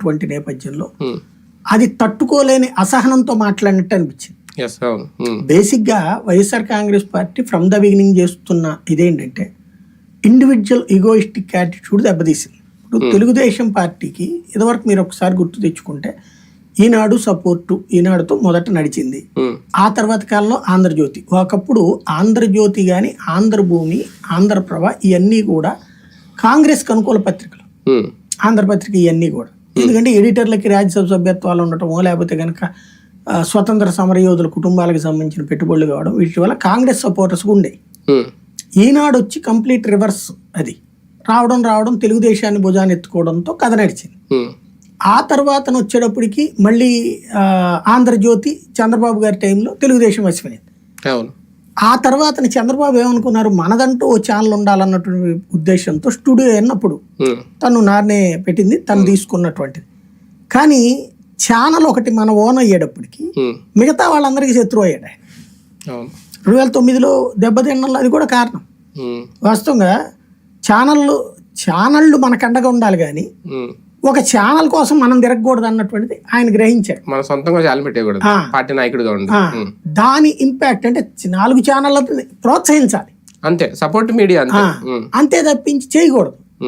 ఉన్నటువంటి నేపథ్యంలో ఉమ్. అది తట్టుకోలేని అసహనంతో మాట్లాడినట్టు అనిపించింది అవును ఉమ్. బేసిక్గా YSR Congress Party from the beginning చేస్తున్న ఇదేంటంటే ఇండివిజువల్ ఈగోయిస్టిక్ యాటిట్యూడ్ దెబ్బతీసింది ఇప్పుడు తెలుగుదేశం పార్టీకి ఇదివరకు మీరు ఒకసారి గుర్తు తెచ్చుకుంటే ఈనాడు సపోర్టు ఈనాడుతో మొదట నడిచింది. ఆ తర్వాత కాలంలో ఆంధ్రజ్యోతి ఒకప్పుడు ఆంధ్రజ్యోతి కానీ ఆంధ్రభూమి ఆంధ్రప్రభ ఇవన్నీ కూడా కాంగ్రెస్కి అనుకూల పత్రికలు. ఆంధ్రపత్రిక ఇవన్నీ కూడా ఎందుకంటే ఎడిటర్లకి రాజ్యసభ సభ్యత్వాలు ఉండటమో లేకపోతే కనుక స్వతంత్ర సమరయోధుల కుటుంబాలకు సంబంధించిన పెట్టుబడులు కావడం వీటి వల్ల కాంగ్రెస్ సపోర్టర్స్గా ఉండేవి ఉమ్. ఈనాడు వచ్చి కంప్లీట్ రివర్స్ అది. రావడం రావడం తెలుగుదేశాన్ని భుజాన్ని ఎత్తుకోవడంతో కథ నడిచింది. ఆ తర్వాత వచ్చేటప్పటికి మళ్ళీ ఆంధ్రజ్యోతి చంద్రబాబు గారి టైంలో తెలుగుదేశం వచ్చిపోయింది అవును. ఆ తర్వాత చంద్రబాబు ఏమనుకున్నారు మనదంటూ ఓ ఛానల్ ఉండాలన్నటువంటి ఉద్దేశంతో స్టూడియో అన్నప్పుడు ఉమ్. తను నాన్నే పెట్టింది తను తీసుకున్నటువంటిది కానీ ఛానల్ ఒకటి మన ఓన్ అయ్యేటప్పటికి ఉమ్. మిగతా వాళ్ళందరికీ శత్రువు అయ్యాడు రెండు వేల తొమ్మిదిలో దెబ్బతిన్నలో అది కూడా కారణం. వాస్తవంగా ఛానళ్ళు ఛానళ్ళు మనకు అండగా ఉండాలి కానీ. ఒక ఛానల్ కోసం మనం తిరగకూడదు అన్నటువంటిది ఆయన గ్రహించాడు. మన సొంతంగా చాలా పెట్టేయకూడదు. ఆ. పార్టీ నాయకుడిగా ఉండి. దాని ఇంపాక్ట్ అంటే నాలుగు ఛానళ్ళ ప్రోత్సహించాలి. అంతే సపోర్ట్ మీడియా అంతే. తప్పించి చేయకూడదు.